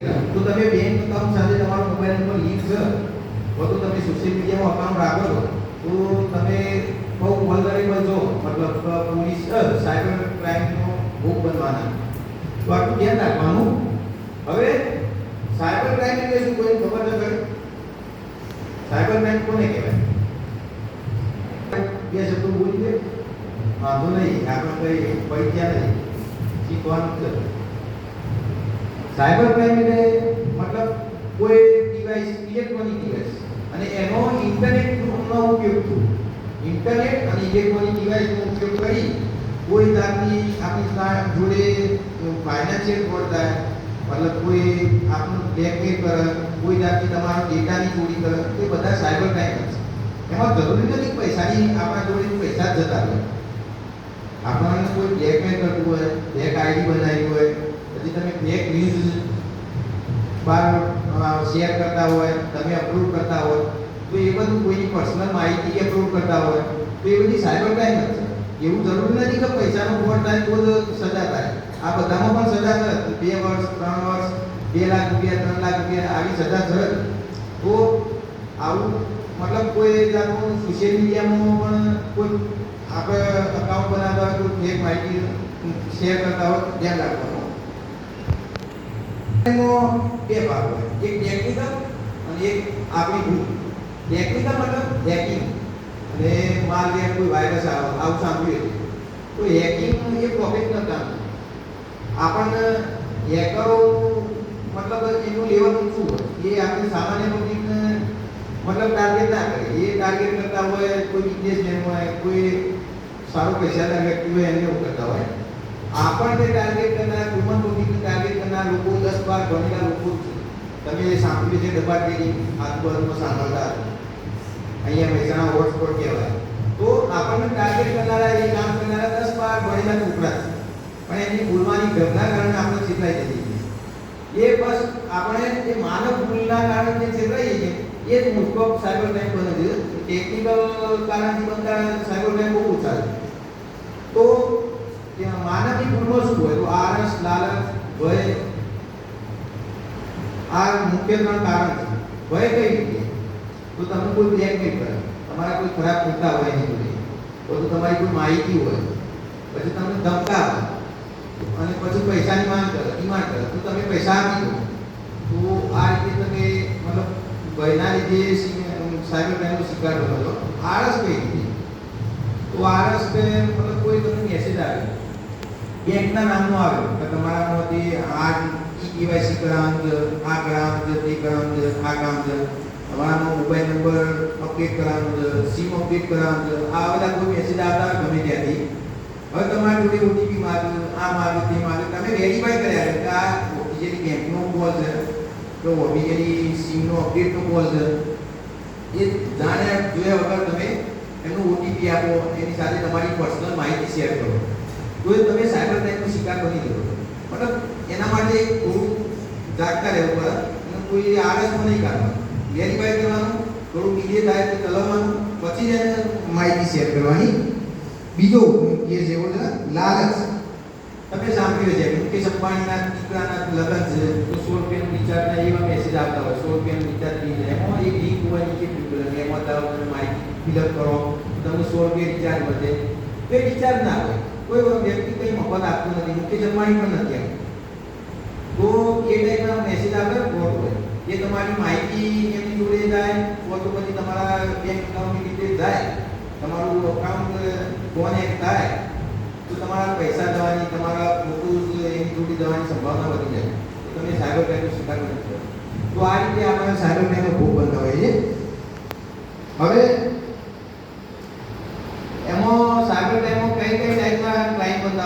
તો તમે bank account સાથે તમારો મોબાઈલ નંબર લિંક છે તો તમે સોશિયલ મીડિયામાં અકાઉન્ટ રાખો છો, તો તમે બહુ વલ્નરેબલ છો. મતલબ પોલીસ સાયબર ક્રાઇમનો ભોગ બનવાના. તો આટલું ધ્યાન રાખવાનું. હવે સાયબર ક્રાઇમ એટલે શું કોઈ ખબર ન ખરી સાયબર ક્રાઇમ કોને કહેવાય? બે શબ્દો બોલી દે. વાંધો નહીં આપણે કઈ પડી ગયા નહીં. શીખવાનું છે. સાયબર ક્રાઇમ એટલે મતલબ કોઈ ડિવાઇસ ઇલેક્ટ્રોનિક ડિવાઇસ અને એનો ઇન્ટરનેટનો ઉપયોગ થયો. ઇન્ટરનેટ અને ઇલેક્ટ્રોનિક ડિવાઇસનો ઉપયોગ કરી કોઈ જાતની આપણી જોડે ફાઇનાન્શિયલ ફ્રોડ થાય, મતલબ કોઈ આપણું બ્લેકમેલ કરે, કોઈ જાતની તમારા ડેટાની ચોરી કરે, એ બધા સાયબર ક્રાઇમ છે. એમાં જરૂરી નથી પૈસાની આપણા જોડે પૈસા જ જતા હોય આપણને કોઈ બ્લેકમેલ કરતું હોય બ્લેક આઈડી બનાવી હોય પછી તમે ફેક ન્યૂઝ બાર શેર કરતા હોય, તમે અપલોડ કરતા હોય, તો એ બધું કોઈની પર્સનલ માહિતી અપલોડ કરતા હોય, તો એ બધી સાયબર ક્રાઇમ જ છે. એવું જરૂરી નથી કે પૈસાનો ફોન થાય તો જ સજા થાય. આ બધામાં પણ સજા છે બે વર્ષ, ત્રણ વર્ષ, બે લાખ રૂપિયા, ત્રણ લાખ રૂપિયા આવી સજા છે તો આવું મતલબ કોઈ જાતનું સોશિયલ મીડિયામાં પણ કોઈ આપણે અકાઉન્ટ બનાવતા હોય, કોઈ ફેક માહિતી શેર કરતા હોય, ધ્યાન રાખવાનું. બે ભાગ હોય એક ટેકનિકલ અને એક આપણી ભૂલ ટેકનિકલ મતલબ હેકિંગ અને માલ લે કોઈ વાયરસ આવે આવું સાંભળ્યું છે તો હેકિંગ એ પ્રોફેશનલ કામ છે આપણને હેકરો મતલબ એનું લેવલ ઊંચું હોય એ આપણે સામાન્ય પબ્લિકને મતલબ ટાર્ગેટ ના કરે એ ટાર્ગેટ કરતા હોય કોઈ બિઝનેસમેન હોય કોઈ સારો પૈસાદાર વ્યક્તિ હોય એમને એવું કરતા હોય આપણને ટાર્ગેટ કરનાર હ્યુમન પબ્લિકને ટાર્ગેટ કરનાર લોકો દસ બાર ભણેલા લોકો જ છે તમે સાંભળ્યું છે ડબ્બાટેરી આજુબાજુમાં સાંભળતા હશો. અહીંયા મહેસાણા હોટસ્પોટ કહેવાય તો આપણને ટાર્ગેટ કરનારા એ કામ કરનારા દસ બાર ભણેલા છોકરા છે પણ એની ભૂલવાની ઘરના કારણે આપણે છેતરાઈ જઈએ છીએ એ બસ આપણે એ માનવ ભૂલના કારણે જે છેતરાઈએ છીએ એ જ મોસ્ટ ઓફ સાયબર ક્રાઇમ બને છે ટેકનિકલ કારણથી બનતા સાયબર ક્રાઇમ બહુ ઓછા છે તો ત્યાં માનવની ભૂલમાં શું હોય તો આળસ લાલચ ભય આ મુખ્ય ત્રણ કારણ છે. ભય કઈ રીતે? તો તમે કોઈ બ્લેકમેલ કરે. તમારા કોઈ ખરાબ ખોટા હોય નહીં બધું તો તમારી કોઈ માહિતી હોય. પછી તમને ધમકાવે અને પછી પૈસાની માંગ કરે, ડિમાન્ડ કરે. તો તમે પૈસા આપી દો. તો આ રીતે તમે મતલબ ભયના લીધે સાયબર ક્રાઇમનો શિકાર બનો છો. આળસ કઈ રીતે? તો આળસ કે મતલબ કોઈ તમને મેસેજ આવ્યો બેંકના નામનો આવ્યો કે તમારામાંથી આ કેવાયસી કરાવવાનું છે આ કરાવવાનું છે તે કરાવવાનું છે આ કામ છે મોબાઈલ નંબર અપડેટ કરાવવાનું છે સિમ અપડેટ કરાવવાનું છે આ બધા કોઈ મેસેજ આવતા ગમે ત્યાંથી. હવે તમારે જોડે ઓટીપી માગ્યું, આ માગ્યું, તે માગ્યું. તમે વેરીફાઈ કર્યા કે આ ઓફિશિયલી બેંકનો કોલ છે. તો ઓફિશિયલી સિમનો અપડેટનો કોલ છે. એ જાણ્યા જોયા વગર તમે એમનો ઓટીપી આપો, એની સાથે તમારી પર્સનલ માહિતી શેર કરો. તો એ તમે સાયબર ક્રાઇમનો શિકાર બની જશો મતલબ એના માટે થોડું જાગતા રહેવું પડે અને કોઈ આળસમાં નહીં કાઢવાનું વેરીફાઈ કરવાનું થોડું ડીલે થાય તો ચલાવવાનું પછી જ એને માહિતી શેર કરવાની બીજો એ જેવો છે લાલચ તમે સાંભળ્યું છે મુકેશ અંબાણીના દીકરાના લગ્ન છે તો સો રૂપિયાનું રિચાર્જના એવા મેસેજ આવતા હોય સો રૂપિયાનું રિચાર્જ થઈ જાય એમાં એક લિંક હોય નીચે પીપલ એમાં તારો તમે માહિતી ફિલઅપ કરો તો તમને સો રૂપિયા રિચાર્જ વધે તો એ રિચાર્જ ના હોય કોઈ પણ વ્યક્તિ કંઈ મફત આપતું નથી કે અંબાણી પણ નથી આપતું તો એ ટાઈપના મેસેજ આવે ફ્રોડ હોય. એ તમારી માહિતી એમની જોડે જાય તો પછી તમારા બેંક એકાઉન્ટની રીતે જાય. તમારું અકાઉન્ટ ફોન હેક થાય, તો તમારા પૈસા જવાની, તમારા ફોટોઝ એની જોડે જવાની સંભાવના વધી જાય. તમે સાયબર ક્રાઇમનો શિકાર બની શકો. તો આ રીતે આપણે સાયબર ક્રાઇમનો ભોગ બનતા હોઈએ છીએ. હવે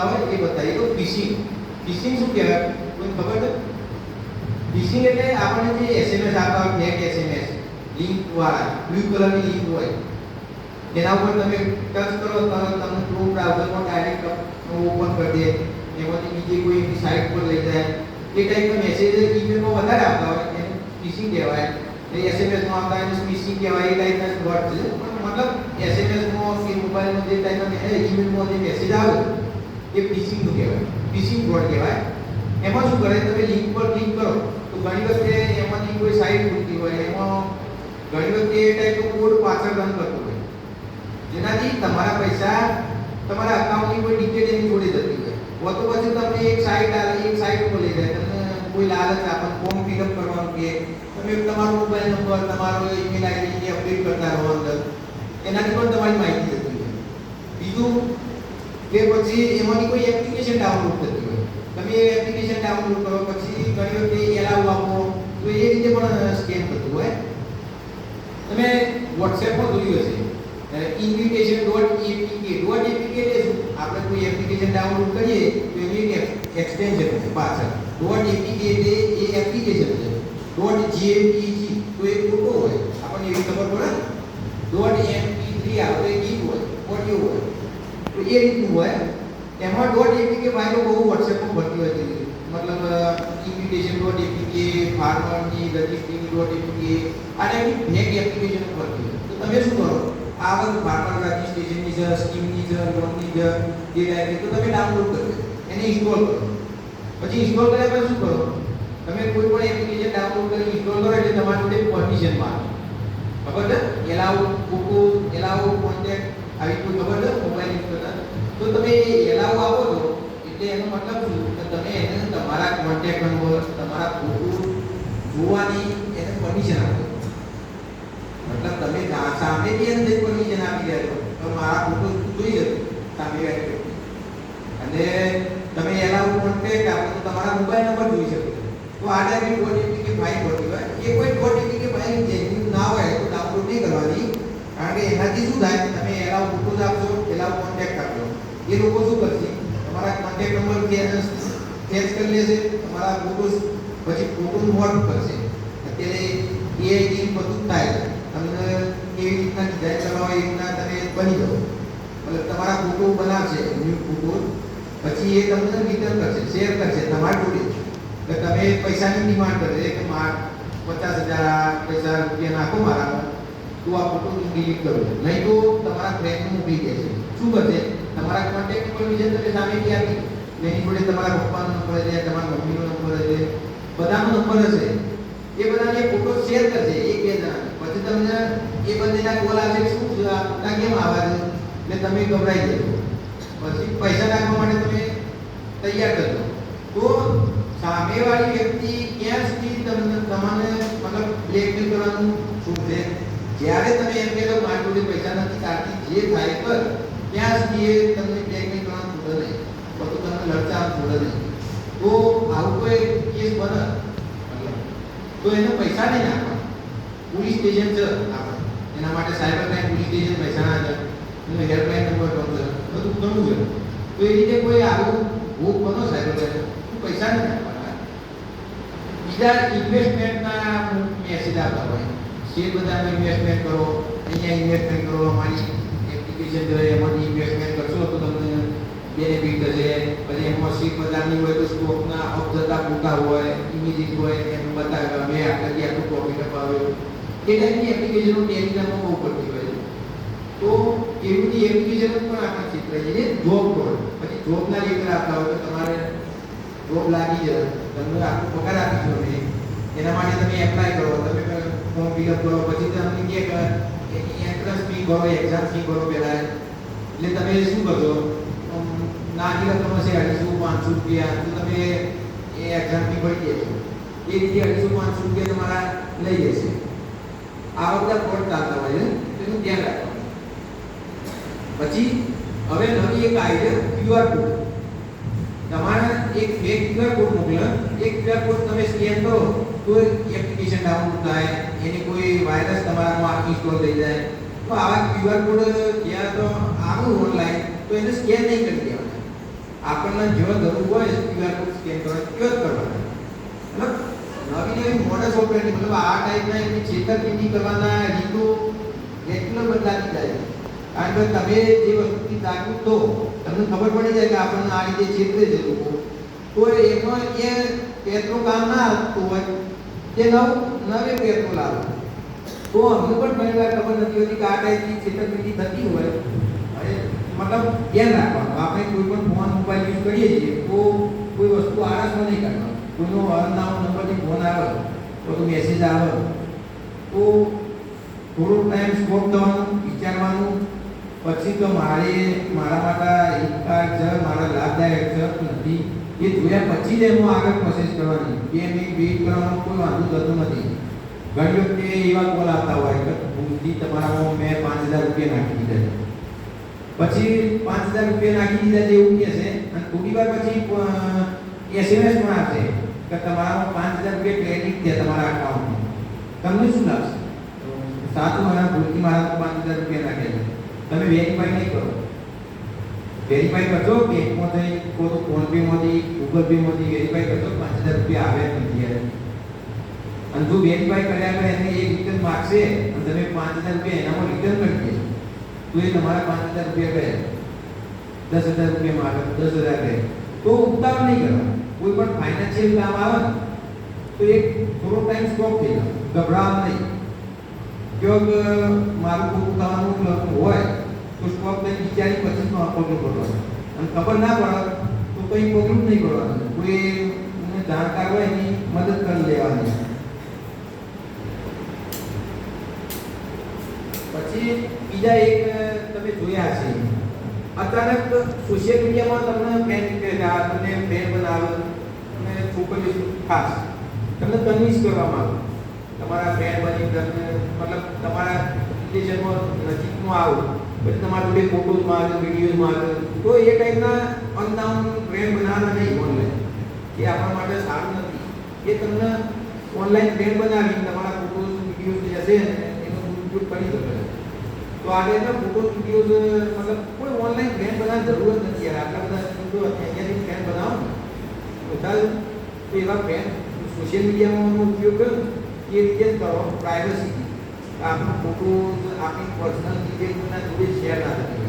ક્રાઇમ બનતા હોય એ બતાવીએ તો ફિશિંગ ફિશિંગ શું કહેવાય કોઈ ખબર છે ફિશિંગ એટલે આપણને જે એસએમએસ આવતા હોય ફેક એસએમએસ લિંક વાળા બ્લુ કલરની લિંક હોય તેના ઉપર તમે ટચ કરો તરત તમને ક્રોમ બ્રાઉઝરમાં ડાયરેક્ટ ઓપન કરી દે એમાંથી બીજી કોઈ એની સાઇટ પર લઈ જાય એ ટાઈપના મેસેજ ઈમેલમાં વધારે આવતા હોય એને ફિશિંગ કહેવાય એ એસએમએસમાં આવતા એને ફિશિંગ કહેવાય એ ટાઈપના વર્ડ છે પણ મતલબ એસએમએસમાં કે મોબાઈલમાં જે ટાઈપના ઈમેલમાં જે મેસેજ આવે એ ફિશિંગનું કહેવાય. ફિશિંગ ફ્રોડ કહેવાય. એમાં શું કરે? તમે લિંક પર ક્લિક કરો. તો ઘણી વખતે એમાંની કોઈ સાઇટ ખૂટતી હોય, એમાં ઘણી વખતે એ ટાઈપનો કોડ પાછળ રન કરતો હોય. જેનાથી તમારા પૈસા તમારા અકાઉન્ટની કોઈ ડિટેલ એની જોડે જતી હોય. તો પછી તમને એક સાઈટ આવે એક સાઈટ લઈ જાય. તમને કોઈ લાલચ આપે ફોર્મ ફિલઅપ કરવાનું કે તમે તમારો મોબાઈલ નંબર તમારો ઈમેલ આઈડી અપડેટ કરતા રહો અંદર, એનાથી પણ તમારી માહિતી જતી હોય. બીજું કે પછી એમાંની કોઈ એપ્લિકેશન ડાઉનલોડ થતી હોય. તમે એ એપ્લિકેશન ડાઉનલોડ કરો, પછી ઘણી વખતે એલાવ આપો, તો એ રીતે પણ સ્કેમ થતું હોય. તમે વોટ્સએપ પણ જોયું હશે. Invitation dot APK dot APK એટલે શું? આપણે કોઈ એપ્લિકેશન ડાઉનલોડ કરીએ, તો એની એક એક્સટેન્શન છે પાછળ. ડોટ એપીકે એટલે એ એપ્લિકેશન છે ડોટ જીએમપીજી તો એ ફોટો હોય. આપણને એવી ખબર પડે. ડોટ એમપી3 આવે એ ગીત હોય ઓડિયો હોય. તો એ રીતનું હોય એમાં ડોટ એપીકે ફાઇલો બહુ વોટ્સએપમાં ભરતી હોય છે મતલબ invitation dot APK ફાર્મરની registry dot APK અને એની ફેક એપ્લિકેશન ભરતી હોય તો તમે શું કરો આ બધું ફાર્મર રજિસ્ટ્રેશનની છે સ્કીમની છે લોનની છે એ ટાઈપની તો તમે ડાઉનલોડ કરો એને ઇન્સ્ટોલ કરો પછી ઇન્સ્ટોલ કર્યા પછી શું કરો તમે કોઈ પણ એપ્લિકેશન ડાઉનલોડ કરી ઇન્સ્ટોલ કરો એટલે તમારી જોડે પરમિશન માંગે ખબર છે એલાઉ કોકો એલાઉ કોન્ટેક્ટ આવી કોઈ ખબર છે? મોબાઈલ યુઝ કરતા? તો તમે એલાઉ આપો છો, એટલે એનો મતલબ શું? કે તમે એને તમારા કોન્ટેક્ટ નંબર તમારા ફોટો જોવાની એને પરમિશન આપો મતલબ તમે સામે બી એને પરમિશન આપી રહ્યા છો, તો મારા ફોટો જોઈ જશે સામે વ્યક્તિ અને તમે એલાઉ કોન્ટેક્ટ આપો તો તમારા મોબાઈલ નંબર જોઈ શકો. તો આ ટાઈપની ઓટીપી કે ફાઇલ ભરતી હોય, એ કોઈ ઓટીપી કે ફાઇલ જેન્યુન ના હોય, તો ડાઉનલોડ નહીં કરવાની. કારણ કે એનાથી શું થાય? તમે એલાઉ ફોટોઝ આપશો એલાઉ કોન્ટેક્ટ આપજો. એ લોકો શું કરશે? તમારા કોન્ટેક્ટ નંબર ચેન્જ કરી લેશે, તમારા ફોટોઝ પછી ફોટો મોડ કરશે. અત્યારે એઆઈ બધું થાય તમને કેવી રીતના ડિઝાઇન કરવા એ રીતના તમે બની જાઓ. મતલબ તમારા ફોટો બનાવશે ન્યૂ ફોટો પછી એ તમને રિટર્ન કરશે શેર કરશે તમારા જોડે તમે પૈસાની ડિમાન્ડ કરશે કે માર પચાસ હજાર પૈસા રૂપિયા નાખો મારામાં. તો આ ફોટો ડિલીટ કરો નહીં તો તમારા ફ્રેન્ડને મોકલી જશે શું કરશે? તમારા કોન્ટેક્ટ બીજા તમે સામે આપી એની જોડે તમારા પપ્પાનો નંબર હશે તમારા મમ્મીનો નંબર હશે બધાનો નંબર હશે. એ બધાને ફોટો શેર કરશે એક બે જણા પછી તમને એ બંનેના કોલ આવે શું આ કેમ આવા છે? એટલે તમે ગભરાઈ જશો પછી પૈસા નાખવા માટે તમે તૈયાર કરજો. તો સામેવાળી વ્યક્તિ ક્યાં સુધી તમને તમને મતલબ બ્લેકમેલ કરવાનું છૂટશે જ્યારે તમે એમ કહેલો મારી જોડે પૈસા નથી કાઢતી, જે થાય પર, ત્યાં સુધી એ તમને બ્લેકમેલ કરવાનું છોડે નહીં. બધું તમને લડતા છોડે નહીં. તો આવું કોઈ કેસ બને? તો એને પૈસા નહીં નાખવા પોલીસ સ્ટેશન છે આપણે. એના માટે cyber crime police station Mehsana છે એનો હેલ્પલાઇન નંબર પણ બધું ઘણું છે. તો એ રીતે કોઈ આવું ભોગ બનો સાયબર ક્રાઇમ પૈસા નહીં નાખવાના બીજા ઇન્વેસ્ટમેન્ટના મેસેજ આપતા હોય. શેર બજારમાં ઇન્વેસ્ટમેન્ટ કરો અહીંયા ઇન્વેસ્ટમેન્ટ કરો અમારી એપ્લિકેશન છે એમાં ઇન્વેસ્ટમેન્ટ કરશો તો તમને બેનિફિટ થશે પછી એમાં શેર બજારની હોય તો સ્ટોકના અપ જતા ફોટા હોય ઇમેજીસ હોય એમ બતાવે અમે આટલાથી આટલું પ્રોફિટ અપાવ્યો એ ટાઈપની એપ્લિકેશનો ટેલિગ્રામમાં બહુ પડતી હોય છે તો એવી બધી એપ્લિકેશનો પણ આપણે ચિતરાઈ છે જોબ પર પછી જોબના લેટર આપતા હોય તો તમારે જોબ લાગી જાય તમને આખો પગાર આપીશું અમે એના માટે તમે એપ્લાય કરો તમે ફોર્મ ફિલઅપ કરો પછી તમને કહે કે એન્ટ્રન્સ ફી ભરો એક્ઝામ ફી ભરો પહેલા એટલે તમે શું કરશો અમ, નાની રકમ હશે અઢીસો પાંચસો રૂપિયા તો તમે એ એક્ઝામ ફી ભરી દેશો એ રીતે અઢીસો પાંચસો રૂપિયા તમારા લઈ જશે આવા બધા ફ્રોડ ચાલતા હોય છે તેનું ધ્યાન રાખવાનું પછી હવે નવી એક આઈડિયા ક્યુઆર કોડ તમારે એક ફેક ક્યુઆર કોડ મોકલે એક ક્યુઆર કોડ તમે સ્કેન કરો તો એપ્લિકેશન ડાઉનલોડ થાય એની કોઈ વાયરસ તમારામાં ઇન્સ્ટોલ થઈ જાય. તો આવા ક્યુઆર કોડ જ્યાં તો આવું ઓનલાઈન તો એને સ્કેન નહીં કરી દેવાના. આપણને જેવા જરૂર હોય ક્યુઆર કોડ સ્કેન કરવા ક્યુઆર કરવાના. મતલબ નવી નવી મોડસ ઓપરેટિંગ મતલબ આ ટાઈપના એમની છેતરપિંડી કરવાના, રીતો એટલો બદલાતી જાય. કારણ કે તમે જે વસ્તુથી જાગૃત તો તમને ખબર પડી જાય કે આપણને આ રીતે છેતરે છે લોકો. તો એમાં એ એટલું કામ ના આવતું હોય તે નવ નવે પેટ્રોલ આવે તો અમને પણ ઘણી વાર ખબર નથી હોતી કે આ ટાઈપની છેતરપિંડી થતી હોય. મતલબ ધ્યાન રાખવાનું. આપણે કોઈ પણ ફોન મોબાઈલ યુઝ કરીએ છીએ, તો કોઈ વસ્તુ આળસમાં નહીં કરવાનું કોઈનો અનનામ નંબરથી ફોન આવે બધું મેસેજ આવે, તો થોડો ટાઈમ સ્ટોપ થવાનું, વિચારવાનું. પછી તો મારે, મારા માટે હિતકારક છે, મારા લાભદાયક છે, નથી. એ જોયા પછી જ એમાં આગળ પ્રોસેસ કરવાની બે મિનિટ વેઇટ કરવાનો કોઈ વાંધો થતો નથી ઘણી વખતે એવા કોલ આવતા હોય કે ભૂલથી તમારામાં મેં પાંચ હજાર રૂપિયા નાખી દીધા છે પછી પાંચ હજાર રૂપિયા નાખી દીધા છે એવું કહે છે અને થોડી વાર પછી એસએમએસ પણ આવશે કે તમારામાં પાંચ હજાર રૂપિયા ક્રેડિટ થયા તમારા અકાઉન્ટમાં તમને શું લાગશે સાચું મારા ભૂલથી મારા પાંચ હજાર રૂપિયા નાખ્યા છે તમે વેરીફાઈ નહીં કરો વેરીફાઈ કરજો બેંકમાંથી કો તો ફોન પે માંથી ગૂગલ પે માંથી વેરીફાઈ કરજો પાંચ હજાર રૂપિયા આવ્યા કે નથી આવ્યા અને જો વેરીફાઈ કર્યા કરે એને એક રિટર્ન માગશે અને તમે પાંચ હજાર રૂપિયા એનામાં રિટર્ન કરી દે તો એ તમારા પાંચ હજાર રૂપિયા ગયા દસ હજાર રૂપિયા માગે દસ હજાર કહે તો ઉતાવળ નહીં કરવાનો કોઈ પણ ફાઇનાન્શિયલ કામ આવે ને તો એક થોડો ટાઈમ સ્ટોપ થઈ જાય ગભરાવાનું નહીં જો કે મારું પૂરું થવાનું લગ્ન હોય સ્ટોપ લઈને વિચારી પછી જ પગલું ભરવાનું અને ખબર ના પડે તો કંઈ પગલું નહીં ભરવાનું કોઈ જાણકાર હોય એની મદદ કરી લેવાની. પછી બીજા એક તમે જોયા હશે. અચાનક સોશિયલ મીડિયામાં તમને ફેન તમને ફેન બનાવે અને છોકરી ખાસ, તમને કન્વિન્સ કરવામાં આવે તમારા ફેન બની મતલબ તમારા રિલેશનમાં નજીકમાં આવો. પછી તમારા જોડે ફોટોઝ મારે વિડીયોઝ મારે તો એ ટાઈપના અનનાઉન ફ્રેન્ડ બનાવવાના નહીં ઓનલાઈન એ આપણા માટે સારું નથી એ તમને ઓનલાઈન ફ્રેન્ડ બનાવી તમારા ફોટોઝ વિડીયોઝ જે હશે ને એનો દુરુપયોગ કરી શકે તો આજે તો ફોટો વિડીયોઝ મતલબ કોઈ ઓનલાઈન ફ્રેન્ડ બનાવવાની જરૂર જ નથી યાર આટલા બધા ફોટો અહીંયાથી ફ્રેન્ડ બનાવો ને તો ચાલ તો એવા ફ્રેન્ડ સોશિયલ મીડિયામાં ઉપયોગ કરો એ રીતે જ કરો પ્રાઇવસી આપણો ફોટો આપણી પર્સનલ ડિટેલ્સના જોડે શેર ના થતી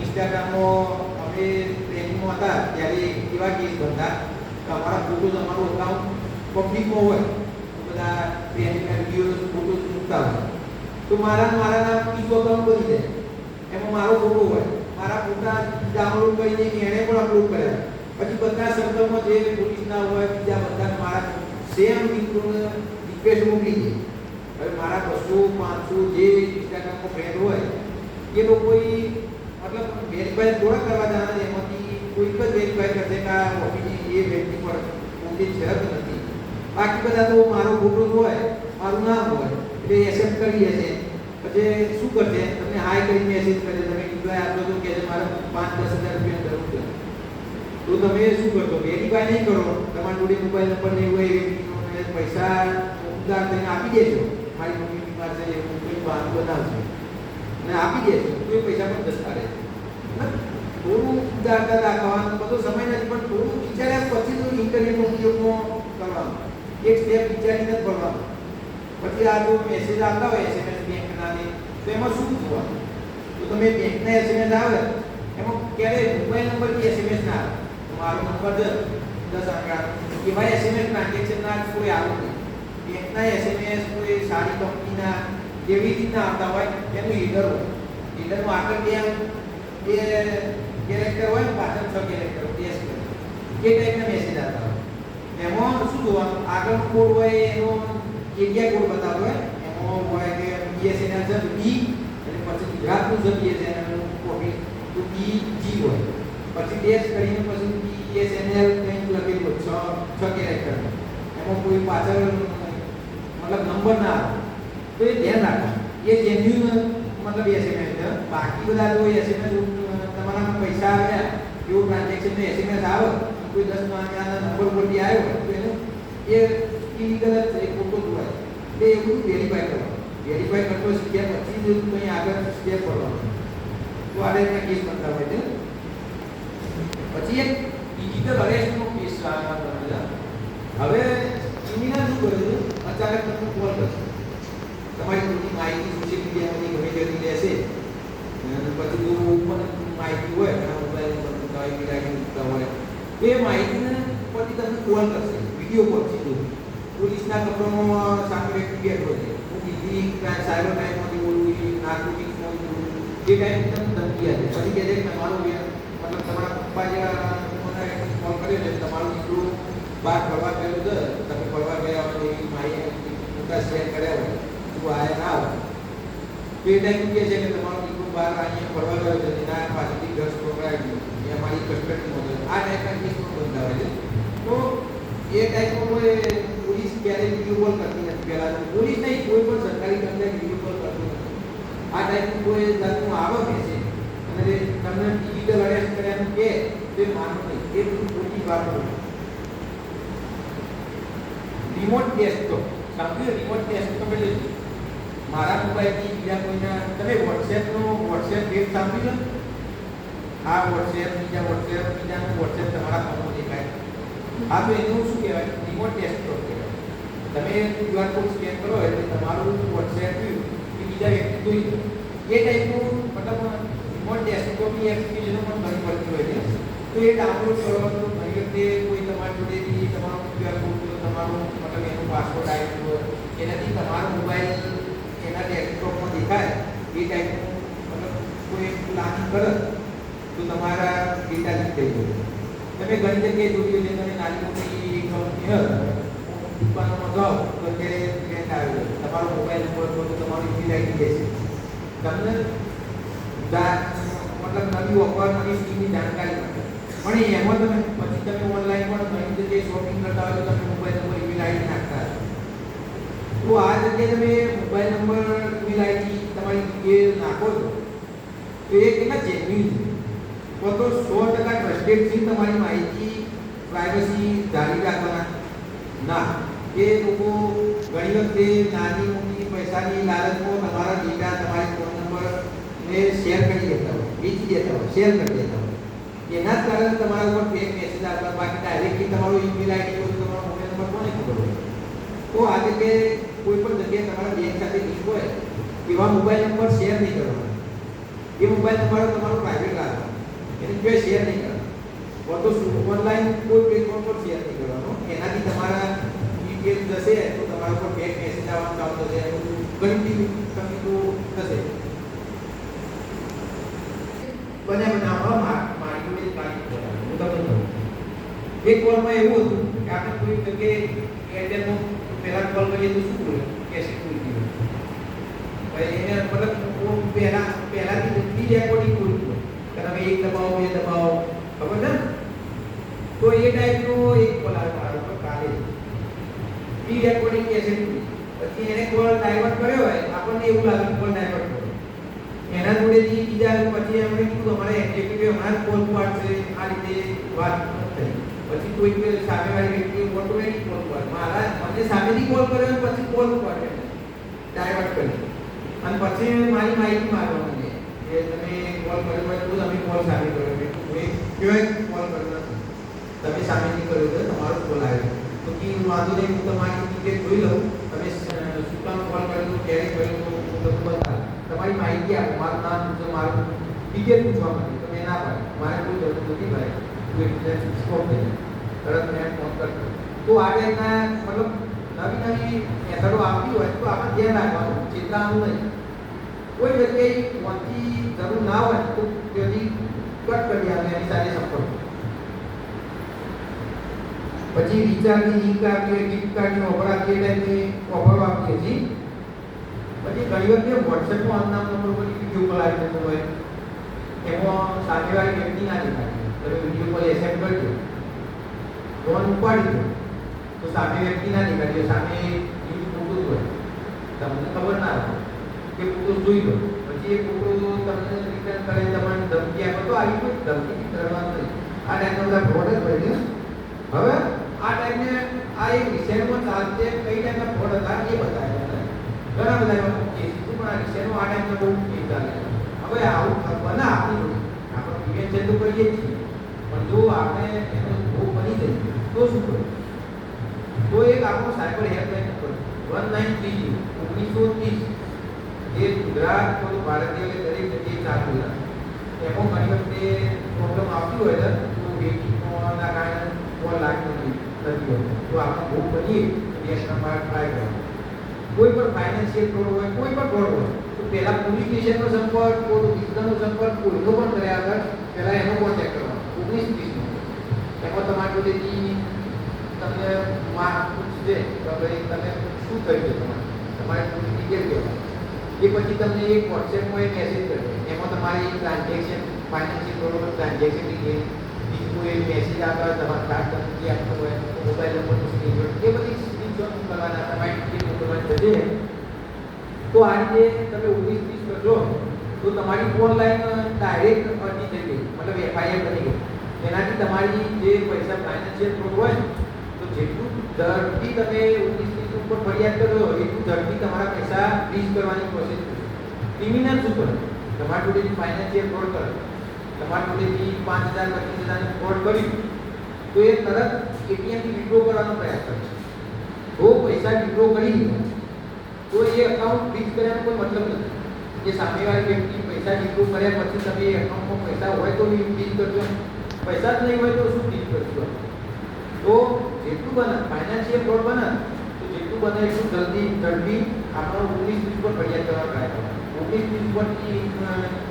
ઇન્સ્ટાગ્રામમાં અમે ટ્રેનિંગમાં હતા, ત્યારે એવા કેસ બનતા કે અમારા ફોટોઝ અમારું અકાઉન્ટ પબ્લિકમાં હોય, તો બધા ટ્રેનિંગના વીડિયો ફોટોઝ મૂકતા હોય. તો મારા મારા નામ બીજું અકાઉન્ટ બની જાય. એમાં મારો ફોટો હોય. મારા ફોટા ડાઉનલોડ કરીને એણે પણ અપલોડ કર્યા. પછી બધા સર્કલમાં જે પોલીસના હોય, બીજા બધા મારા સેમ મિત્રોને રિક્વેસ્ટ મોકલી દે. હવે મારા બસો, પાંચસો જે ઇન્સ્ટાગ્રામમાં ફ્રેન્ડ હોય, એ લોકો મતલબ વેરીફાઈ થોડા કરવા જવાના એમાંથી કોઈક જ વેરીફાઈ કરશે કે આ ઓફિસની એ વ્યક્તિ પર પોતે છે જ નથી. બાકી બધા તો મારો ફોટો હોય, મારું નામ હોય, એટલે એક્સેપ્ટ કરી હશે પછી શું કરશે? તમને હાય કરી મેસેજ કરે તમે રિપ્લાય આપો તો કે મારે પાંચ દસ હજાર રૂપિયા જરૂર છે તો તમે શું કરશો? વેરીફાઈ નહીં કરો. તમારા જોડે મોબાઈલ નંબર નહીં હોય પૈસા ઉધાર થઈને આપી દેજો. મારી મમ્મી બીમાર છે એવું કોઈ બહાનું બનાવશે અને આપી દેજો તો એ પૈસા પણ જતા રહે થોડું ઉદારતા દાખવવાનું બધો સમય નથી પણ થોડું વિચાર્યા પછી તો ઇન્ટરનેટનો ઉપયોગમાં કરવાનો એક સ્ટેપ વિચારીને જ ભરવાનું પછી આ જો મેસેજ આવતા હોય એસએમએસ બેંકના ને તો એમાં શું જોવાનું તો તમે બેંકના એસએમએસ આવે એમાં ક્યારેય મોબાઈલ નંબરથી એસએમએસ ના આવે મારો નંબર દસ દસ આંકડા એવા એસએમએસ ટ્રાન્ઝેક્શનના કોઈ આવે નહીં બેંકના એસએમએસ કોઈ સારી કંપનીના એવી રીતના આવતા હોય એનું હીટર હોય. હીટરમાં આગળ બે બે કેરેક્ટર હોય પાછળ છ કેરેક્ટર હોય એ ટાઈપના મેસેજ આવતા હોય. એમાં શું જોવાનું? આગળ કોડ હોય એનો એરિયા કોડ બતાવતો હોય. એમાં હોય કે બીએસએનએલ છે બી અને પછી ગુજરાતનું છે બીએસએનએલ કોપી તો બી જી હોય. પછી ડેશ કરીને પછી બીએસએનએલ કંઈક લખેલું છ છ કેરેક્ટર એમાં કોઈ પાછળ, મતલબ નંબર ના આવે. તો એ ધ્યાન રાખવાનું એ જેન્યુન મતલબ એસએમએસ છે બાકી બધા જો એસએમએસ તમારા પૈસા આવ્યા એવું ટ્રાન્ઝેક્શન એસએમએસ આવે કોઈ દસ માણસના નંબર પરથી આવ્યો હોય તો એનું એ ઇલીગલ જ છે એ ખોટું જ હોય એટલે એ બધું વેરીફાઈ કરવાનું વેરીફાઈ કરતો શીખ્યા પછી જ કંઈ આગળ સ્ટેપ કરવાનું તો આ રીતના કેસ બનતા હોય છે પછી એક ડિજિટલ અરેસ્ટનો કેસ બનેલા હવે ક્રિમિનલ શું કરે છે અચાનક તમને કોલ કરશે તમારી બધી માહિતી સોશિયલ મીડિયાની ઘણી તેની લેશે પછી જો પણ માહિતી હોય ઘણા મોબાઈલ નંબર મૂકતા હોય બીજા હોય એ માહિતીને પછી તમને કોલ કરશે વીડિયો કોલ સીધો પોલીસના કપડામાં સામે વ્યક્તિ બેઠો છે હું દિલ્હી સાયબર ક્રાઇમમાંથી બોલું છું નાર્કોટિક્સમાંથી બોલું જે કાંઈ તમને ધમકી આપે પછી કહે છે કે તમારું મતલબ તમારા પપ્પા જેવા કોલ કર્યો છે તમારું દીકરો બહાર ફરવા ગયો છે તમે ફરવા ગયા હોય એવી માહિતી શેર કર્યા હોય તું આ ના આવે તો એ ટાઈમ કહે છે કે તમારો દીકરો બહાર અહીંયા ફરવા ગયો છે તેના પાસેથી ઘર પકડાઈ ગયું એ અમારી કસ્ટડીમાં છે આ ટાઈપના કેસ પણ બનતા હોય છે તો એ ટાઈપમાં કોઈ પોલીસ ક્યારેય વિડીયો કોલ કરતી નથી પહેલાં તો પોલીસ નહીં કોઈ પણ સરકારી કર્મચારી વિડીયો કોલ કરતું નથી આ ટાઈપનું કોઈ જાતનું આવે મેસેજ અને જે તમને ડિજિટલ અરેસ્ટ કર્યાનું કહે તો એ માનવું નહીં એ બધું ખોટી વાતો રિમોટ ડેસ્કટોપ સાંભળ્યું રિમોટ ડેસ્કટોપ એટલે શું? મારા મોબાઈલથી બીજા કોઈના તમે વોટ્સએપનો વોટ્સએપ ડેટ સાંભળી લો આ વોટ્સએપ બીજા વોટ્સએપ બીજાનું વોટ્સએપ તમારા ફોનમાં દેખાય આ તો એનું શું કહેવાય રિમોટ ડેસ્કટોપ કહેવાય તમે ક્યુઆર કોડ સ્કેન કરો એટલે તમારું વોટ્સએપ એ બીજા વ્યક્તિ જોઈ લે. એ ટાઈપનું મતલબ રિમોટ ડેસ્કટોપની એપ્લિકેશનો પણ ઘણી પડતી હોય છે તો એ ડાઉનલોડ કરો તો ઘણી વખતે કોઈ તમારી જોડેથી તમારો ક્યુઆર કોડ જો તમારું મતલબ એનું પાસવર્ડ આવેલું હોય એનાથી તમારો મોબાઈલ એના ડેસ્કટોપમાં દેખાય, એ ટાઈપનું મતલબ કોઈ પ્લાન કરે તો તમારા ડેટા લીક થઈ જાય તમે ઘણી જગ્યાએ જોયું છે, તમે નાની મોટી કંપની દુકાનોમાં જાઓ, તો અત્યારે ટ્રેન્ડ આવ્યો. તમારો મોબાઈલ નંબર તો તમારું આઈડી દેશે તમને મતલબ નવી ઓફર નવી સ્કીમની જાણકારી પણ એમાં તમે, પછી તમે ઓનલાઈન પણ ઘણી જગ્યાએ શોપિંગ કરતા હોય તો તમે મોબાઈલ નંબર નાખતા હશો. તો આ જગ્યાએ તમે મોબાઈલ નંબર ઈમેલ આઈડી તમારી ડિટેલ નાખો છો, તો એ કેટલા જેન્યુન છે? તો સો ટકા ટ્રસ્ટેડ છે તમારી માહિતી પ્રાઇવસી જાળવી રાખવાના. ના, એ લોકો ઘણી વખતે નાની મોટી પૈસાની લાલચમાં તમારા ડેટા તમારી ફોન નંબર ને શેર કરી દેતા હોય, વેચી દેતા હોય શેર કરી દેતા હોય. એના કારણે તમારા ઉપર ફેક મેસેજ આવતા બાકી ડાયરેક્ટલી તમારો ઈમેલ આઈડી તમારો મોબાઈલ નંબર કોને ખબર હોય? તો આ જગ્યાએ કોઈ પણ જગ્યાએ તમારા બેંક સાથે લિંક હોય એવા મોબાઈલ નંબર શેર નહીં કરવાના એ મોબાઈલ નંબર તમારો પ્રાઇવેટ રાખવાનો એને કોઈ શેર નહીં કરવાનો તો ઓનલાઈન કોઈ પ્લેટફોર્મ પર શેર નહીં કરવાનો એનાથી તમારા ડિટેલ જશે તો તમારા ઉપર બેંક મેસેજ આવવાનું ચાલુ થશે એ બધું ઘણી તકલીફો થશે બને બનાવવા મા- મારી જોડે કાઢી દેવાનું. હું તમને કહું એક કોલમાં એવું હતું કે આપણે કોઈ જગ્યાએ એરટેલનો પહેલા કોલ કરીએ તો શું બોલે? પૂરી ગયું પછી એને મતલબ પહેલા, પહેલાથી બધી રેકોર્ડિંગ પૂરી ગયું કે તમે એક દબાવો, બે દબાવો, ખબર ને? તો એ ટાઈપનો એક કોલ આવ્યો ઉપર કાલે. ઈ રેકોર્ડિંગ કેસેટ પછી એને કોલ ડાયવર્ટ કર્યો હોય, આપણને એવું લાગે કોલ ડાયવર્ટ કર્યો એના જોડેથી બીજા, પછી એમણે કીધું, અમારે એક્ઝિક્યુટિવ જ કોલ પાડશે આ રીતે વાત થઈ. પછી કોઈ કે સામેવાળી વ્યક્તિ ઓટોમેટિક કોલ કરે મારા, મને સામેથી કોલ કર્યો પછી કોલ પાડે ડાયવર્ટ કરી અને પછી મારી માહિતી માંગવા મને કે તમે કોલ કર્યો હોય તો તમે કોલ સામે કર્યો. મેં કેવાય કોલ કર્યો નથી. તમે સામેથી કર્યો છે, તમારો કોલ આવ્યો તો કે વાંધો નહીં, હું તમારી ટિકિટ જોઈ લઉં. તમે શું કામ કોલ કર્યો ક્યારે કર્યો તો હું તમને બતાવું તમારી માહિતી આપો. મારું નામ મારું ટિકિટ પૂછવા માટે તમે ના પાડો. મારે કોઈ જરૂર નથી ભાઈ. તું એટલે સ્ટોપ થઈ જાય. તરત મેં ફોન કરતો તો આ ટાઈપના મતલબ નવી નવી મેથડો આવતી હોય તો આપણે ધ્યાન રાખવાનું ચિંતાનું નહીં. કોઈ જગ્યાએ ફોનથી ના હોય તો તેની કટ કરી આવે એની સાથે સંપર્ક. પછી રિચાર્જની લિંક આપીએ ગિફ્ટ કાર્ડની ઓફર આપીએ ટાઈપની ઓફરો આપીએ છીએ. પછી ઘણી વખતે વોટ્સએપમાં અનનામ નંબર પર વીડિયો કોલ આવી હોય. એમાં સામેવાળી વ્યક્તિ ના દેખાય. તમે વિડીયો કોલ એસેપ્ટ કરજો ફોન ઉપાડી દો તો સામે વ્યક્તિ ના દેખાય સામે યુઝ ફોટો હોય તમને ખબર ના હોય કે ફોટો જોઈ લો પછી એ ફોટો તમને રિટર્ન કરે તમારે ધમકી આપો તો આવી કોઈ ધમકી કરવાનું નહીં આ ટાઈપનો બધા ફ્રોડ જ હોય છે હવે આ ટાઈમને આ એક વિષયમાં ચાલશે કઈ ટાઈપના ફ્રોડ હતા એ બતાવ્યા ઘણા બધા એવા કેસ છે પણ આ વિષયનો આ ટાઈમને બહુ કેસ ચાલે છે. હવે આવું બને આપણી જોડે આપણે પ્રિવેન્શન તો કરીએ જ છીએ પણ જો આપણે એનો ભોગ બની જઈએ તો શું કરવું તો એક આપણો cyber helpline number one nine three ઓગણીસો ત્રીસ જે ગુજરાત તો ભારતીય કે દરેક જગ્યાએ ચાલુ છે એમાં ઘણી વખતે પ્રોબ્લેમ આવતી હોય છે તો વેટિંગના કારણે કોલ લાગતો નથી નથી હોતો તો આપણે ભોગ બનીએ તો ગેસ નંબર ટ્રાય કરવાનો કોઈ પણ ફાઇનાન્શિયલ ફ્રોડ હોય કોઈ પણ ફ્રોડ હોય તો પહેલા પોલીસ સ્ટેશનનો સંપર્ક કોઈ વિસ્તારનો સંપર્ક કોઈનો પણ કર્યા આગળ પહેલા એનો કોન્ટેક્ટ કરવાનો ઓગણીસ ત્રીસનો એમાં તમારી જોડેથી તમને માર્ક પૂછશે કે ભાઈ તમે શું કરી દો તમારે તમારે થોડી ડિટેલ કહેવાય એ પછી તમને એક વોટ્સએપમાં એક મેસેજ કરશે એમાં તમારી transaction financial product transaction detail બીજું કોઈ મેસેજ આવે તમારા કાર્ડ તમે આપતો હોય તો મોબાઈલ નંબરનું સ્ક્રીનશોટ એ બધી સ્ક્રીનશોટ કરવાના તમારી ટિકિટ મોકલવાની થશે તો આ રીતે તમે ઓગણીસ ત્રીસ કરશો તો તમારી ઓનલાઈન ડાયરેક્ટ અરજી થઈ ગઈ મતલબ એફઆઈઆર બની ગઈ એનાથી તમારી જે પૈસા ફાઇનાન્શિયલ ફ્રોડ હોય તો જેટલું ઝડપી તમે ઓગણીસ ત્રીસ ઉપર ફરિયાદ કરો એટલું ઝડપી તમારા પૈસા ફ્રીઝ કરવાની પ્રોસેસ થશે ક્રિમિનલ શું કરે તમારા જોડેથી ફાઇનાન્શિયલ ફ્રોડ કરે તમારા જોડેથી પાંચ હજાર પચીસ હજારનું ફ્રોડ કર્યું તો એ તરત એટીએમથી વિડ્રો કરવાનો પ્રયાસ કરે છે જો પૈસા વિડ્રો કરી દીધા તો એ એકાઉન્ટ ફ્રીઝ કર્યાનો કોઈ મતલબ નથી જે સામેવાળી વ્યક્તિ પૈસા વિડ્રો કર્યા પછી તમે એ એકાઉન્ટમાં પૈસા હોય તો ફ્રીઝ કરજો પૈસા જ નહીં હોય તો શું ફ્રીઝ કરશો તો જેટલું બને ફાઇનાન્શિયલ ફ્રોડ બને તો જેટલું બને એટલું જલ્દી ઝડપી આપણો ઓગણીસ ત્રીસ પર ફરિયાદ કરવા ટ્રાય કરો ઓગણીસ ત્રીસ પરથી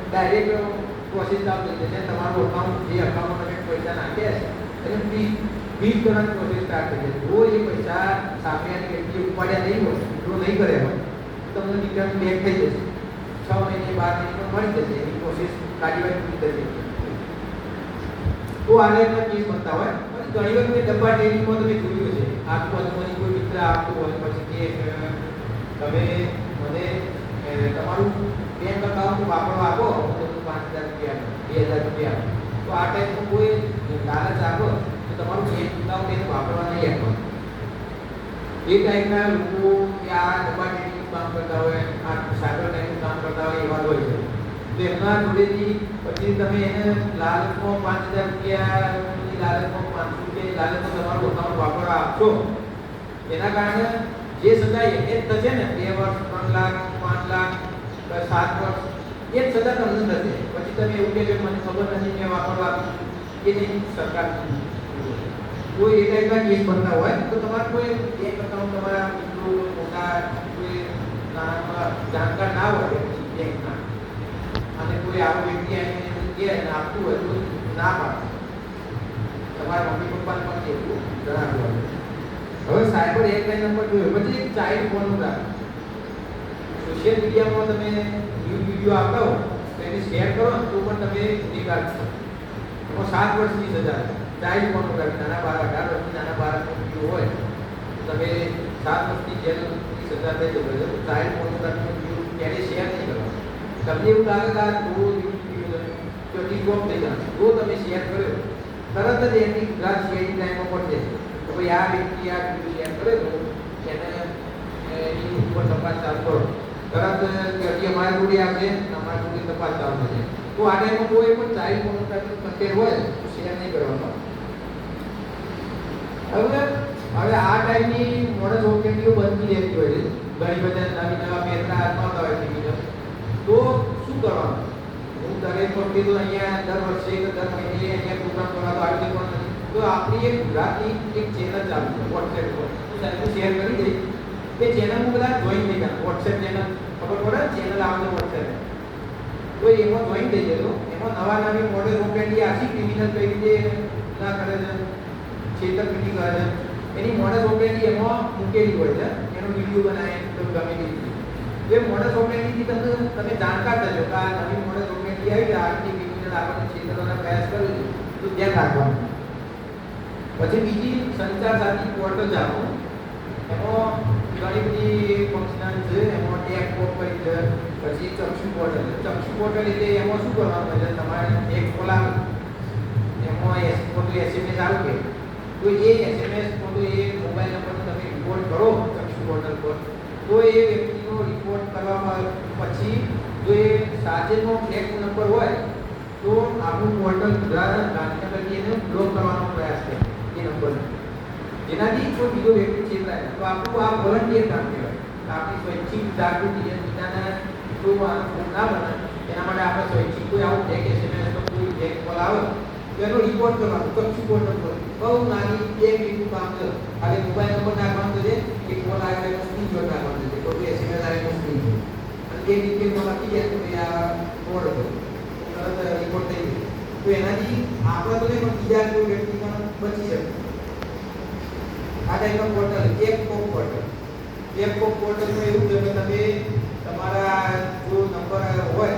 ડાયરેક્ટ પ્રોસેસ ચાલુ થઈ જશે તમારું અકાઉન્ટ જે અકાઉન્ટમાં તમે પૈસા નાખ્યા છે એને ફ્રી ફ્રીઝ કરવાની પ્રોસેસ સ્ટાર્ટ થઈ જશે જો એ પૈસા સામેની વ્યક્તિએ ઉપાડ્યા નહીં હોય વિડ્રો નહીં કર્યા હોય તો તમને રિટર્ન બેક થઈ જશે છ મહિને બાર મહિને મળી જશે એની પ્રોસેસ કાર્યવાહી પૂરી થશે તો આને એમના કેસ બનતા હોય. પણ ઘણી વખતે ડબ્બા ટ્રેનિંગમાં તમે જોયું છે આજુબાજુમાંથી કોઈ મિત્ર આપતું હોય, પછી કે તમે મને તમારું બેંક અકાઉન્ટ વાપરવા આપો હું પાંચ હજાર રૂપિયા બે હજાર રૂપિયા તો આ ટાઈપનું કોઈ લાલચ આપો, તો તમારું બેંક અકાઉન્ટ એને વાપરવા નહીં આપવાનું. એ ટાઈપના લોકો કે આ ડબ્બા ટ્રેનિંગનું કામ કરતા હોય, આ સાયબર ક્રાઇમનું કામ કરતા હોય એવા હોય છે. તો એમના જોડેથી પછી તમે એને લાલચમાં પાંચ હજાર રૂપિયાની લાલચમાં પાંચસો રૂપિયાની લાલચમાં તમારું અકાઉન્ટ વાપરવા આપશો એના કારણે જે સજા એને જ થશે ને બે વર્ષ ત્રણ લાખ પાંચ લાખ કે સાત વર્ષ એ જ સજા તમને થશે પછી તમે એવું કહેજો મને ખબર નથી મેં વાપરવા આપી એ નહીં સરકાર કોઈ એ ટાઈપના કેસ બનતા હોય તો તમારે કોઈ બેંક અકાઉન્ટ તમારા મિત્રો મોટા કોઈ નાના જાણકાર ના હોય બેંકના અને કોઈ આવો વ્યક્તિ આવીને કહે અને આપતું હોય તો ના પાડે તમારા મમ્મી પપ્પાને પણ એવું જણાવ્યું હવે સાયબર હેલ્પલાઇન નંબર જોયો પછી એક ચાઇલ્ડ ફોનોગ્રાફ સોશિયલ મીડિયામાં તમે ન્યૂઝ વિડીયો આવતા હો તો એને શેર કરો ને તો પણ તમે ગુનેગાર છો એમાં સાત વર્ષની સજા છે ચાઇલ્ડ ફોનોગ્રાફી નાના બાર અઢાર વર્ષની નાના બાળકનો વિડીયો હોય તો તમે સાત વર્ષની જેલની સજા થઈ જશે તો ચાઇલ્ડ ફોનોગ્રાફીનો તમને એવું લાગે કે આ થોડો ચોટી ડ્રોપ થઈ જશે જો તમે શેર કર્યો તરત જ એની ગુજરાત સીઆઈડી ટાઈમમાં પડશે તો ભાઈ આ વ્યક્તિ આ વિડીયો શેર કરે તો એને એની ઉપર તપાસ ચાલુ કરો તરત ત્યાંથી અમારા જોડે આવશે અને અમારા જોડે તપાસ ચાલુ થશે તો આ ટાઈમમાં કોઈ પણ ચાઇલ્ડ ફોનોગ્રાફી કન્ટેન્ટ હોય તો શેર નહીં કરવાનો હવે હવે આ ટાઈપની મોડલ ઓપરેટીઓ બનતી રહેતી હોય છે ઘણી બધા નવી નવા પેટના આત્માતા હોય છે તો શું કરવાનું હું દરેક વખતે તો અહીંયા દર વર્ષે કે દર મહિને અહીંયા પ્રોગ્રામ કરાવતો આવી પણ નથી તો આપણી એક ગુજરાતની એક ચેનલ ચાલુ છે વોટ્સએપ પર હું સાહેબ શેર કરી દઈશ એ ચેનલમાં બધા જોઈન થઈ ગયા વોટ્સએપ ચેનલ ખબર પડે ચેનલ આવે વોટ્સએપ તો એમાં જોઈન થઈ જજો એમાં નવા નવી મોડેલ ઓપરેટી આખી ક્રિમિનલ કઈ રીતે ના કરે છે છેતરપિંડી કરે છે એની મોડેલ ઓપરેટી એમાં મૂકેલી હોય છે એનો વિડીયો બનાવે તો ગમે તે એ મોડેલ ઓપરેટીથી તમે તમે જાણકાર થજો કે આ નવી મોડલ ઓપરેટી આવી આ રીતે આપણે છેતરવાનો પ્રયાસ કર્યો છે, તો ધ્યાન રાખવાનું. પછી બીજી સંચાર સાથી પોર્ટલ જાણો એમાં ઘણી બધી ફંક્શનલ છે, એમાં ટેગ પોપ કરી છે, પછી ચક્ષુ પોર્ટલ. ચક્ષુ પોર્ટલ એટલે એમાં શું કરવાનું હોય તમારે એક ખોલાવે, એમાં એસ ફોટો એસએમએસ આવે કે? તો એ એસએમએસ ફોટો એ મોબાઈલ નંબર તમે રિપોર્ટ કરો ચક્ષુ પોર્ટલ પર. તો એ વ્યક્તિનો રિપોર્ટ કરવામાં પછી જો એ સાચેનો ફ્લેગ નંબર હોય, તો આપણું મોડલ ઉદાહરણ ગાંધીનગરથી એને બ્લોક કરવાનો પ્રયાસ કરે એ નંબર જેનાથી કોઈ બીજો વ્યક્તિ છે તો આપણું આ વોલન્ટિયર કામ કહેવાય. આપણી સ્વૈચ્છિક જાગૃતિ અને બીજાના ના બને એના માટે આપણે સ્વૈચ્છિક કોઈ આવું ટેક એસએમએસ કોઈ ટેક કોલ આવે એનો રિપોર્ટ કરવાનો કચ્છું કોલ નંબર બહુ નાની એક મિનિટનું કામ છે ખાલી મોબાઈલ નંબર નાખવાનો છે એક કોલ આવે એનો સ્ક્રીનશોટ નાખવાનો છે કોઈ એસએમએસ આવે એનો સ્ક્રીનશોટ અને એ ડિટેલમાં લખી જાય તો ભાઈ આ ફ્રોડ હતો તરત રિપોર્ટ થઈ ગયો તો એનાથી આપણા તો નહીં પણ બીજા કોઈ વ્યક્તિ પણ બચી શકે આ ટાઈપનો પોર્ટલ એક કોક પોર્ટલ એક પોર્ટલમાં એવું છે કે તમે તમારા જો નંબર હોય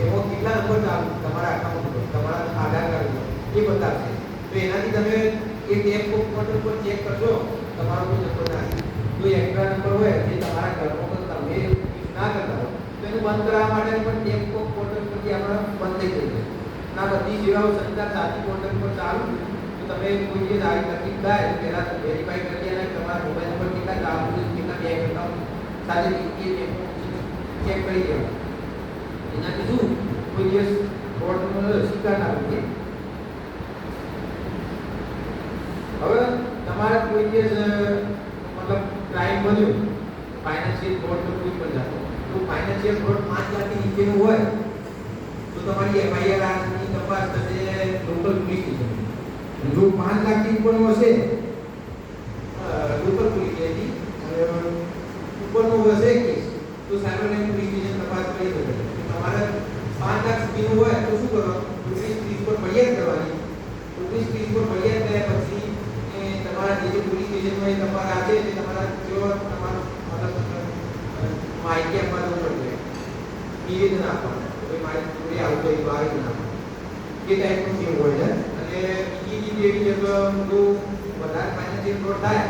એમાં કેટલા નંબર ચાલુ તમારા અકાઉન્ટ પર તમારા આધાર કાર્ડ પર એ બતાવશે તો એનાથી તમે એ બેંક પોર્ટલ પર ચેક કરશો તમારો કોઈ નંબર ના આવે. જો એક્સ્ટ્રા નંબર હોય જે તમારા ઘરમાં પણ તમે use ના કરતા હો તો એને બંધ કરવા માટે પણ બેંક પોર્ટલ પરથી આપણે બંધ થઈ જશે ના બધી સેવાઓ સંચાર સાચી પોર્ટલ પર ચાલુ તો તમે કોઈ જે આવી તકલીફ થાય તો પહેલા તો વેરીફાઈ કરી અને તમારા મોબાઈલ નંબર કેટલા ચાલુ છે કેટલા બેંક એકાઉન્ટ સાથે એ ચેક કરી દેવા એનાથી કીધું કોઈ દિવસ કોર્ટનો સ્વીકાર ના બનીએ હવે તમારે કોઈ દિવસ મતલબ ક્રાઇમ બન્યું ફાઇનાન્શિયલ ફ્રોડ તો કોઈ પણ જાતો તો ફાઇનાન્શિયલ ફ્રોડ પાંચ લાખની નીચેનું હોય, તો તમારી એફઆઈઆરની તપાસ થશે લોકલ પોલીસ જો પાંચ લાખની પણ હશે નિવેદન આપવાનું કે ભાઈ મારી જોડે આવું થયું આવી ના એ ટાઈપનું થયું હોય છે અને બીજી ચીજ એવી છે કે જો વધારે ફાઇનાન્શિયલ ફ્રોડ થાય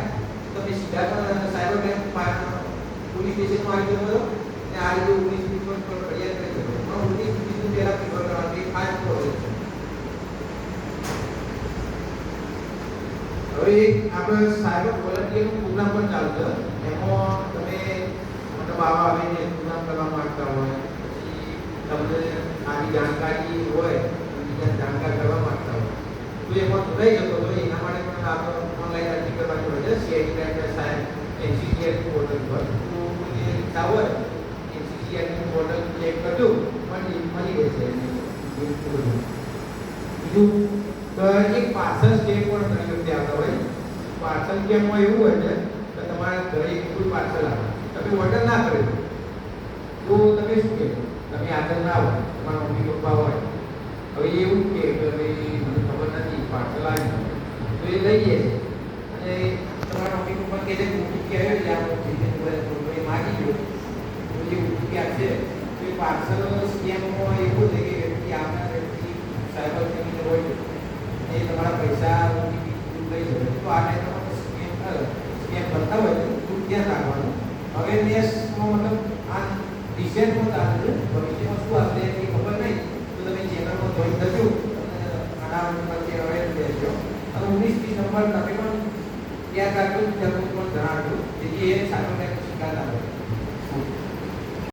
તો તમે સીધા પણ સાયબર ક્રાઇમ પોલીસ સ્ટેશનમાં આવી જતો અને આ રીતે પોલીસ સ્ટેશન પર ફરિયાદ કરી શકો પણ પોલીસ સ્ટેશન પહેલા પ્રિફર કરવાનું એ ખાસ પ્રોસેસ છે હવે એક આપણે સાયબર વોલન્ટિયરનું પ્રોગ્રામ પણ ચાલુ છે એમાં તમે મતલબ આવા આવીને જાણકારી હોય બીજા જાણકાર કરવા માંગતા હોય. તો એમાં જોડાઈ શકો તો એના માટે પણ આપણે ઓનલાઈન કરવાની હોય છે સીઆઈડી ટાઈપ સાહેબ એનસીસીઆર પોર્ટલ પર. તો જે ઈચ્છા હોય એનસીસીઆર પોર્ટલ ચેક કરજો મળી મળી રહેશે બીજું એક પાર્સલ સ્ટેપ પણ ઘણી આવતા હોય. પાર્સલ સ્ટેપમાં એવું હોય છે કે તમારા ઘરે કોઈ પાર્સલ આવે. તમે ઓર્ડર ના કર્યો. તો તમે શું કહેશો તમે આગળ ના હોય, તમારા મમ્મી પપ્પા હોય. હવે એવું કે ભાઈ મને ખબર નથી પાર્સલ આવ્યું તો એ લઈએ છે અને તમારા મમ્મી પપ્પા કહે છે ઓટીપી આવ્યો એટલે આ ઓટીપી માગી ગયો તો જે ઓટીપી આપશે. તો એ પાર્સલ સ્કેમમાં એવું છે કે વ્યક્તિ આપનાર વ્યક્તિ સાયબર ક્રિમિનલ હોય એ તમારા પૈસા લઈ જાય તો આ ટાઈપનો સ્કેમ સ્કેમ કરતા હોય તો ધ્યાન રાખવાનું અવેરનેસમાં મતલબ આ ડિઝાઇન પણ આવે છે. ભવિષ્યમાં શું આવશે એ ખબર નહીં. તો તમે ચેનલમાં જોઈન થજો આના પરથી અવેર રહેજો અને ઓગણીસ ત્રીસ નંબર તમે પણ યાદ રાખજો ત્યાં પણ જણાવજો. જેથી એ સારો મેં શીખાતા હોય